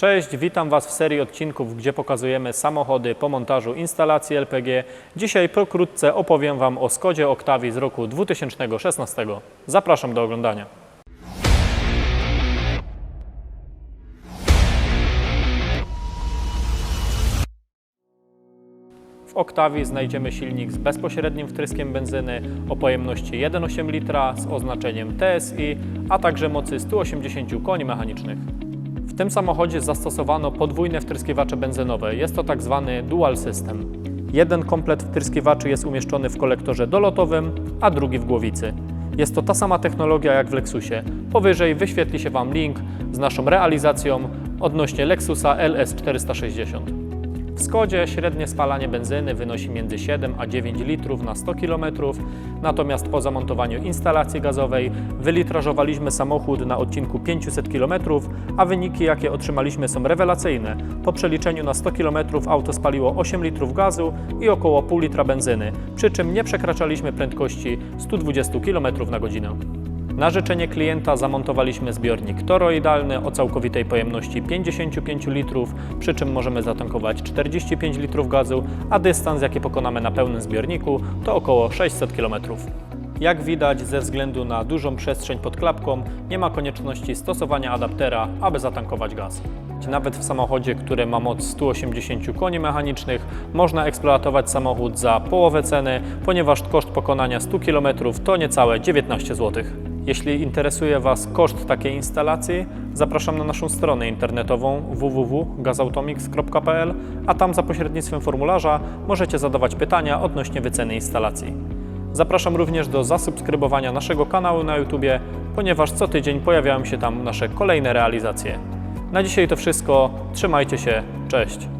Cześć, witam Was w serii odcinków, gdzie pokazujemy samochody po montażu instalacji LPG. Dzisiaj pokrótce opowiem Wam o Skodzie Octavii z roku 2016. Zapraszam do oglądania. W Octavii znajdziemy silnik z bezpośrednim wtryskiem benzyny o pojemności 1,8 litra z oznaczeniem TSI, a także mocy 180 koni mechanicznych. Tym samochodzie zastosowano podwójne wtryskiwacze benzynowe. Jest to tak zwany dual system. Jeden komplet wtryskiwaczy jest umieszczony w kolektorze dolotowym, a drugi w głowicy. Jest to ta sama technologia jak w Lexusie. Powyżej wyświetli się Wam link z naszą realizacją odnośnie Lexusa LS460. W Skodzie średnie spalanie benzyny wynosi między 7 a 9 litrów na 100 km, natomiast po zamontowaniu instalacji gazowej wylitrażowaliśmy samochód na odcinku 500 km, a wyniki jakie otrzymaliśmy są rewelacyjne. Po przeliczeniu na 100 km auto spaliło 8 litrów gazu i około pół litra benzyny, przy czym nie przekraczaliśmy prędkości 120 km na godzinę. Na życzenie klienta zamontowaliśmy zbiornik toroidalny o całkowitej pojemności 55 litrów, przy czym możemy zatankować 45 litrów gazu, a dystans jaki pokonamy na pełnym zbiorniku to około 600 km. Jak widać, ze względu na dużą przestrzeń pod klapką, nie ma konieczności stosowania adaptera, aby zatankować gaz. Nawet w samochodzie, który ma moc 180 koni mechanicznych, można eksploatować samochód za połowę ceny, ponieważ koszt pokonania 100 km to niecałe 19 zł. Jeśli interesuje Was koszt takiej instalacji, zapraszam na naszą stronę internetową www.gazautomix.pl, a tam za pośrednictwem formularza możecie zadawać pytania odnośnie wyceny instalacji. Zapraszam również do zasubskrybowania naszego kanału na YouTube, ponieważ co tydzień pojawiają się tam nasze kolejne realizacje. Na dzisiaj to wszystko. Trzymajcie się. Cześć.